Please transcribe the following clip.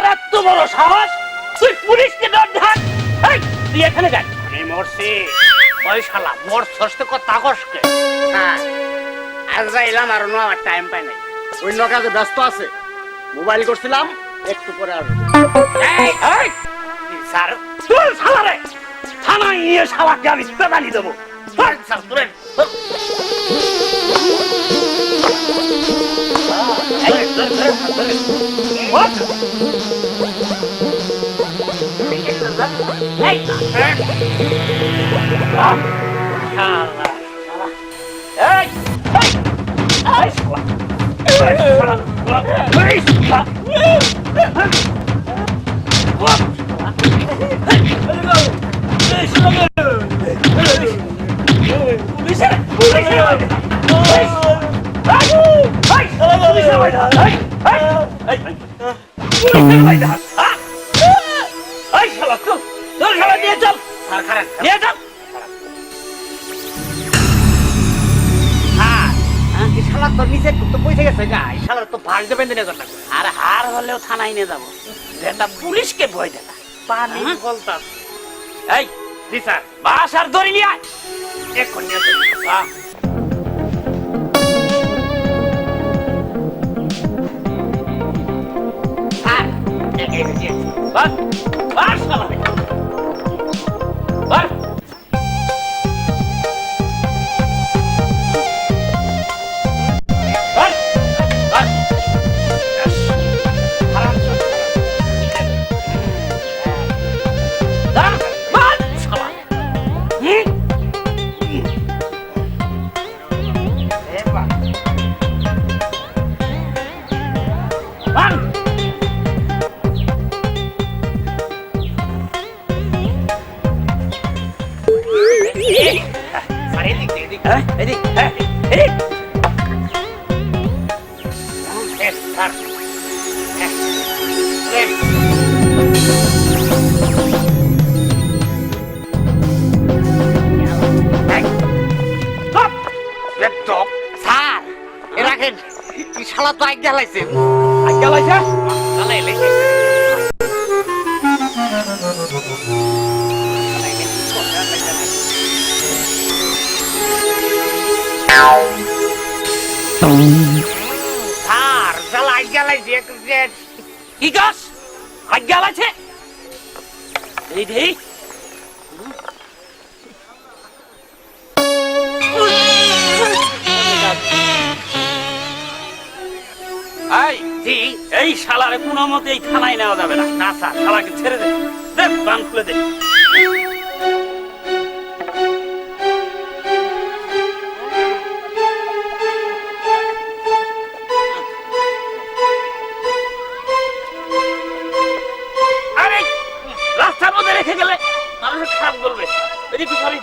তোর এত বড় সাহস? তুই পুলিশকে ডর ঢাক এই, তুই এখানে দেখ। আমি মরছি। ওই শালা মোর সস্তে কথা কষ্টে হ্যাঁ আজ যাইলাম আর নো আমার টাইম পাই নাই। অন্য কাজে ব্যস্ত আছে। মোবাইল করছিলাম একটু পরে আসব। এই, এই, স্যার? তোর শালা রে থানায় নিয়ে শালাকে আমি পেদানি দেবো। স্যার তুলেন এই, ধরে, ধরে, ধরে। ওঠ। এই, আর হার হলেও থানায় নিয়ে যাব যেটা পুলিশকে ভয় দেখা পানি হ্যাঁ? বলতাম এই জি বাস আর ধরে নিয়ে এই- এ রাখেন এই শালা তো আগে গেলাইছে আজ্ঞা লাইছে? এই দেই। কোনো মতে এই থানায় নেওয়া যাবে না। না, স্যার, শালাকে ছেড়ে দে। দে বান খুলে দে। খারাপ বলবে। এদিকে সরি